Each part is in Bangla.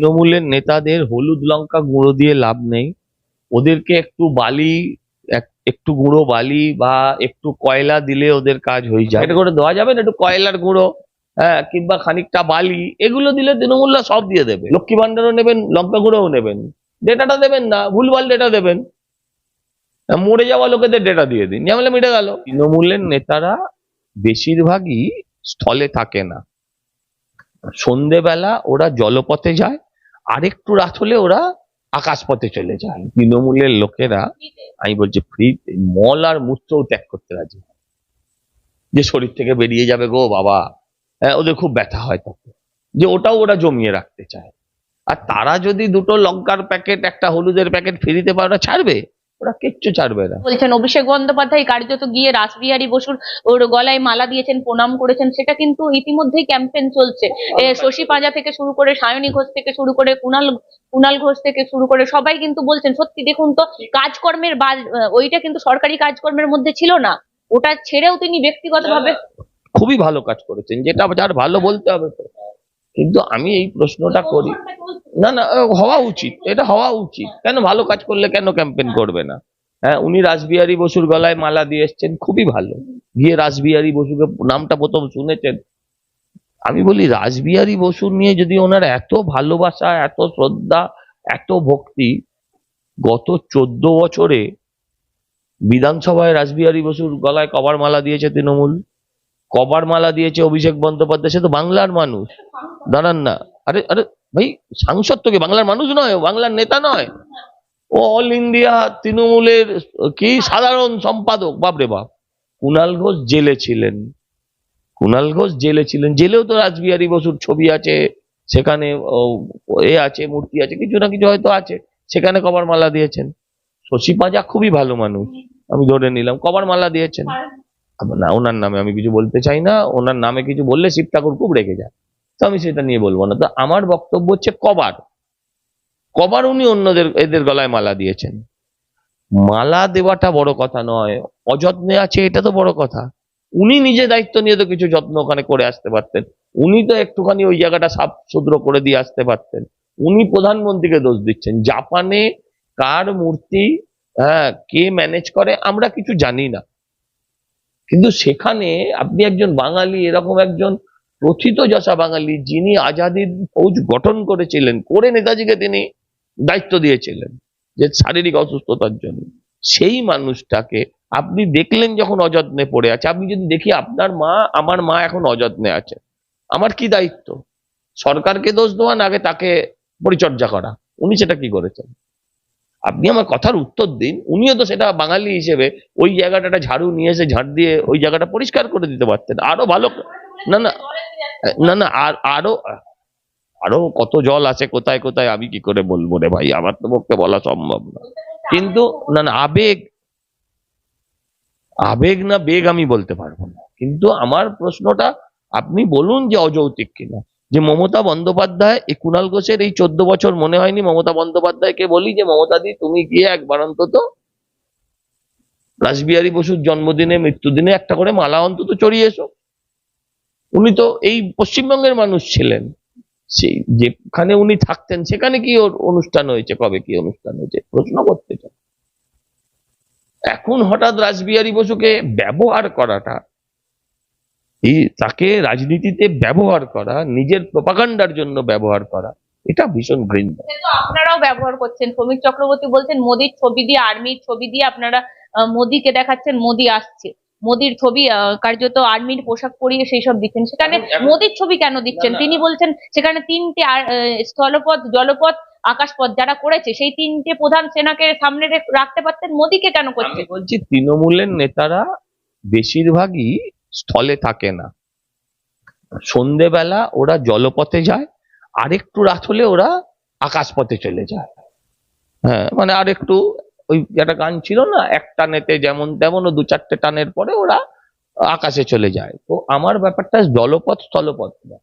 তৃণমূলের নেতাদের হলুদ লঙ্কা গুঁড়ো দিয়ে লাভ নেই। ওদেরকে একটু বালি একটু গুঁড়ো বালি বা একটু কয়লা দিলে ওদের কাজ হয়ে যায়। এটা করে দেওয়া যাবে না? একটু কয়লার গুঁড়ো হ্যাঁ কিংবা খানিকটা বালি এগুলো দিলে তৃণমূলরা সব দিয়ে দেবে। লক্ষ্মী ভান্ডারও নেবেন লঙ্কা গুঁড়োও নেবেন। ডেটাটা দেবেন না ভুলভাল ডেটা দেবেন। মরে যাওয়া লোকেদের ডেটা দিয়ে দিন। ঝামেলা মিটে গেল। তৃণমূলের নেতারা বেশিরভাগই স্থলে থাকে না। সন্ধেবেলা ওরা জলপথে যায় আরেকটু রাত হলে ওরা আকাশপথে চলে যায়। তৃণমূলের লোকেরা আমি বলছি ফ্রি মল আর মূত্রও ত্যাগ করতে রাজি যে শরীর থেকে বেরিয়ে যাবে গো বাবা। হ্যাঁ, ওদের খুব ব্যথা হয় তাকে যে ওটাও ওরা জমিয়ে রাখতে চায়। আর তারা যদি দুটো লঙ্কার প্যাকেট একটা হলুদের প্যাকেট ফিরিতে পারে ওরা ছাড়বে। ওরা কিচ্ছু ছাড়বে না। বলছেন অভিষেক বন্দ্যোপাধ্যায় কার্যত গিয়ে রাসবিহারী বসুর ওর গলায় মালা দিয়েছেন প্রণাম করেছেন সেটা কিন্তু ইতিমধ্যেই ক্যাম্পেন চলছে। এ, শশী পাঁজা থেকে শুরু করে সায়নী ঘোষ থেকে শুরু করে কুণাল কুণাল ঘোষ থেকে শুরু করে সবাই কিন্তু বলছেন সত্যি দেখুন তো কাজকর্মের বাজ ওইটা কিন্তু সরকারি কাজকর্মের মধ্যে ছিল না। ওটা ছেড়েও তিনি ব্যক্তিগতভাবে খুবই ভালো কাজ করেছেন যেটা যার ভালো বলতে হবে কিন্তু আমি এই প্রশ্নটা করি। না না হওয়া উচিত। এটা হওয়া উচিত। কেন ভালো কাজ করলে কেন ক্যাম্পেন করবে না? হ্যাঁ উনি রাসবিহারী বসুর গলায় মালা দিয়ে এসছেন, খুবই ভালো। গিয়ে রাসবিহারী বসুকে নামটা প্রথম শুনেছেন। আমি বলি, রাসবিহারী বসু নিয়ে যদি ওনার এত ভালোবাসা, এত শ্রদ্ধা, এত ভক্তি, গত চোদ্দ বছরে বিধানসভায় রাসবিহারী বসুর গলায় কবার মালা দিয়েছে তৃণমূল? কবার মালা দিয়েছে অভিষেক বন্দ্যোপাধ্যায়, সে তো বাংলার মানুষ। দাঁড়ান না। আরে আরে, ভাই, সাংসদ তো কি? বাংলার মানুষ নয় বাংলার নেতা নয়। ও অল ইন্ডিয়া তৃণমূলের কি সাধারণ সম্পাদক? বাপরে বাপ। কুণাল ঘোষ জেলে ছিলেন। কুণাল ঘোষ জেলে ছিলেন। জেলেও তো রাসবিহারী বসুর ছবি আছে। সেখানে এ আছে, মূর্তি আছে, কিছু না কিছু হয়তো আছে। সেখানে কবার মালা দিয়েছেন। শশী পাজা খুবই ভালো মানুষ। আমি ধরে নিলাম, কবার মালা দিয়েছেন। না, ওনার নামে আমি কিছু বলতে চাই না, ওনার নামে কিছু বললে শিব ঠাকুর খুব রেগে যায়। তো আমি সেটা নিয়ে বলব না। তো আমার বক্তব্য হচ্ছে কবার। কবার উনি অন্যদের, এদের গলায় মালা দিয়েছেন। মালা দেওয়াটা বড় কথা নয়, অযত্নে আছে এটা তো বড় কথা। উনি নিজে দায়িত্ব নিয়ে তো কিছু যত্ন ওখানে করে আসতে পারতেন। উনি তো একটুখানি ওই জায়গাটা সাফ সুদ্র করে দিয়ে আসতে পারতেন। উনি প্রধানমন্ত্রীকে দোষ দিচ্ছেন। জাপানে কার মূর্তি হ্যাঁ কে ম্যানেজ করে, আমরা কিছু জানি না। কিন্তু সেখানে আপনি একজন বাঙালি, এরকম একজন প্রথিত যশা বাঙালি যিনি আজাদির ফৌজ গঠন করেছিলেন, করে নেতাজিকে তিনি দায়িত্ব দিয়েছিলেন যে শারীরিক অসুস্থতার জন্য। সেই মানুষটাকে আপনি দেখলেন যখন অযত্নে পড়ে আছে। আপনি যদি দেখি আপনার মা, আমার মা এখন অযত্নে আছে। আমার কি দায়িত্ব? সরকারকে দোষ দেওয়া না, আগে তাকে পরিচর্যা করা। উনি সেটা কি করেছেন? আপনি আমার কথার উত্তর দিন। উনিও তো সেটা বাঙালি হিসেবে ওই জায়গাটা ঝাড়ু নিয়ে এসে ঝাড় দিয়ে ওই জায়গাটা পরিষ্কার করে দিতে পারতেন। আরও ভালো না না না না, আর, আরও আরও কত জল আছে কোথায় কোথায় আমি কি করে বলব রে ভাই? আমার তো পক্ষে বলা সম্ভব না। কিন্তু না না, আবেগ আবেগ না বেগ আমি বলতে পারব না। কিন্তু আমার প্রশ্নটা আপনি বলুন যে অযৌক্তিক কিনা। যে মমতা বন্দ্যোপাধ্যায় এই কুণাল ঘোষের এই চোদ্দ বছর মনে হয়নি মমতা বন্দ্যোপাধ্যায়কে বলি যে মমতা দি তুমি গিয়ে একবার অন্তত রাসবিহারী বসুর জন্মদিনে, মৃত্যুদিনে একটা করে মালা অন্তত চড়িয়ে এসো। উনি তো এই পশ্চিমবঙ্গের মানুষ ছিলেন। সেই যেখানে উনি থাকতেন, সেখানে কি ওর অনুষ্ঠান হয়েছে? কবে কি অনুষ্ঠান হয়েছে? প্রশ্ন করতে চান এখন হঠাৎ রাসবিহারী বসুকে ব্যবহার করাটা এই তাকে রাজনীতিতে ব্যবহার করা নিজের প্রপাগান্ডার জন্য ব্যবহার করা এটা ভীষণ ঘৃণ্য। আপনারাও ব্যবহার করছেন। শ্রমিক চক্রবর্তী বলছেন মোদির ছবি দিয়ে আর্মির ছবি দিয়ে আপনারা মোদিকে দেখাচ্ছেন মোদি আসছে। মোদির ছবি কার্যত আর্মির পোশাক পরিয়ে সেই সব দিচ্ছেন। সেখানে মোদির ছবি কেন দিচ্ছেন। তিনি বলছেন সেখানে তিনটে স্থলপথ জলপথ আকাশপথ যারা করেছে সেই তিনটে প্রধান সেনাকে সামনে রেখ- রাখতে পারতেন। মোদিকে কেন আমি করছেন? বলছি তৃণমূলের নেতারা বেশিরভাগই স্থলে থাকে না। সন্ধেবেলা ওরা জলপথে যায়, আরেকটু রাত হলে ওরা আকাশপথে চলে যায়। হ্যাঁ মানে আরেকটু ওই একটা গান ছিল না, এক টানেতে যেমন তেমন দু চারটে টানের পরে ওরা আকাশে চলে যায়। তো আমার ব্যাপারটা জলপথ, স্থলপথ না।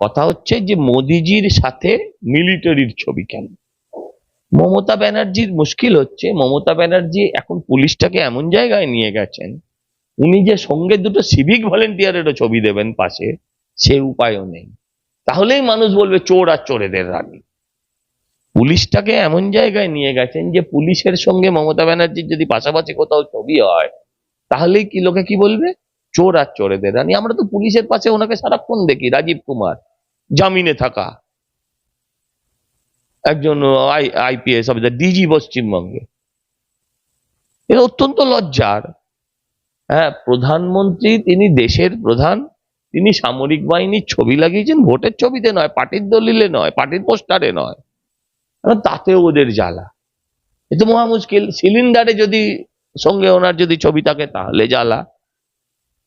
কথা হচ্ছে যে মোদিজির সাথে মিলিটারির ছবি কেন? মমতা ব্যানার্জির মুশকিল হচ্ছে, মমতা ব্যানার্জি এখন পুলিশটাকে এমন জায়গায় নিয়ে গেছেন উনি যে সঙ্গে দুটো সিভিক ভলেন্টিয়ারেরও ছবি দেবেন পাশে, সে উপায়ও নেই। তাহলেই মানুষ বলবে, চোর আর চোরেদের রানী। পুলিশটাকে এমন জায়গায় নিয়ে গেছেন যে পুলিশের সঙ্গে মমতা ব্যানার্জির যদি পাশাপাশি কোথাও ছবি হয়, তাহলেই কি লোকে কি বলবে? চোর আর চোরেদের রানী। আমরা তো পুলিশের পাশে ওনাকে সারাক্ষণ দেখি, রাজীব কুমার, জামিনে থাকা। একজন আইপিএস অফিসার ডিজি পশ্চিমবঙ্গে। এটা অত্যন্ত লজ্জার। হ্যাঁ প্রধানমন্ত্রী তিনি দেশের প্রধান, তিনি সামরিক বাহিনীর ছবি লাগিয়েছেন, ভোটের ছবিতে নয়, পার্টির দলিলে নয়, পার্টির পোস্টারে নয়। তাতেও ওদের জ্বালা। এ তো মহা মুশকিল, সিলিন্ডারে যদি সঙ্গে ওনার যদি ছবি থাকে, তাহলে জ্বালা।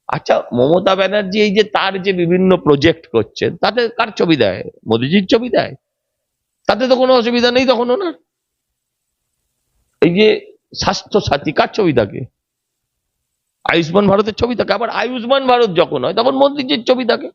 আচ্ছা মমতা ব্যানার্জি এই যে তার যে বিভিন্ন প্রজেক্ট করছেন, তাতে কার ছবি দেয়? মোদিজির ছবি দেয়? তাতে তো কোনো অসুবিধা নেই তখন ওনার। এই যে স্বাস্থ্য সাথী কার ছবি থাকে? আয়ুষ্মান ভারতের ছবি থাকে। আবার আয়ুষ্মান ভারত যখন হয় তখন মন্ত্রীজির ছবি থাকে।